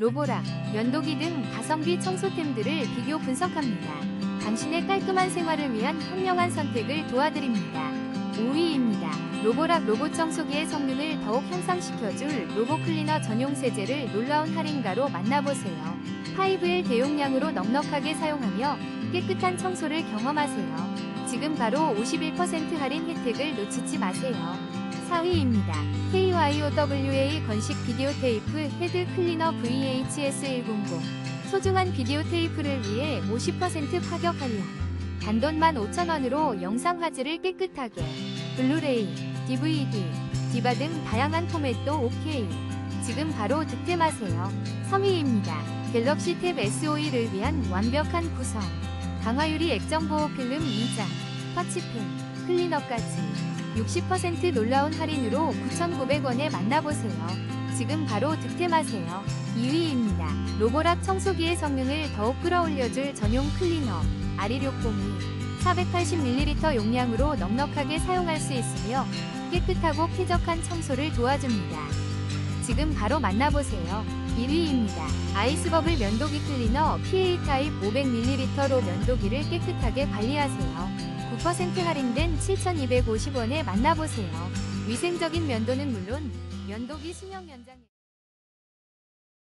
로보락, 면도기 등 가성비 청소템들을 비교 분석합니다. 당신의 깔끔한 생활을 위한 현명한 선택을 도와드립니다. 5위입니다. 로보락 로봇 청소기의 성능을 더욱 향상시켜줄 로봇 클리너 전용 세제를 놀라운 할인가로 만나보세요. 5L 대용량으로 넉넉하게 사용하며 깨끗한 청소를 경험하세요. 지금 바로 51% 할인 혜택을 놓치지 마세요. 4위입니다. KYOWA 건식 비디오 테이프 헤드 클리너 VHS100 소중한 비디오 테이프를 위해 50% 파격 할인. 단돈만 5,000원으로 영상 화질을 깨끗하게. 블루레이, DVD, 디바 등 다양한 포맷도 OK. 지금 바로 득템하세요. 3위입니다. 갤럭시 탭 SOE를 위한 완벽한 구성. 강화유리 액정 보호 필름 2장 터치펜, 클리너까지 60% 놀라운 할인으로 9,900원에 만나보세요. 지금 바로 득템하세요. 2위입니다. 로보락 청소기의 성능을 더욱 끌어올려줄 전용 클리너 아리료폼이 480ml 용량으로 넉넉하게 사용할 수 있으며 깨끗하고 쾌적한 청소를 도와줍니다. 지금 바로 만나보세요. 1위입니다. 아이스버블 면도기 클리너 PA 타입 500ml로 면도기를 깨끗하게 관리하세요. 9% 할인된 7,250원에 만나보세요. 위생적인 면도는 물론 면도기 수명 연장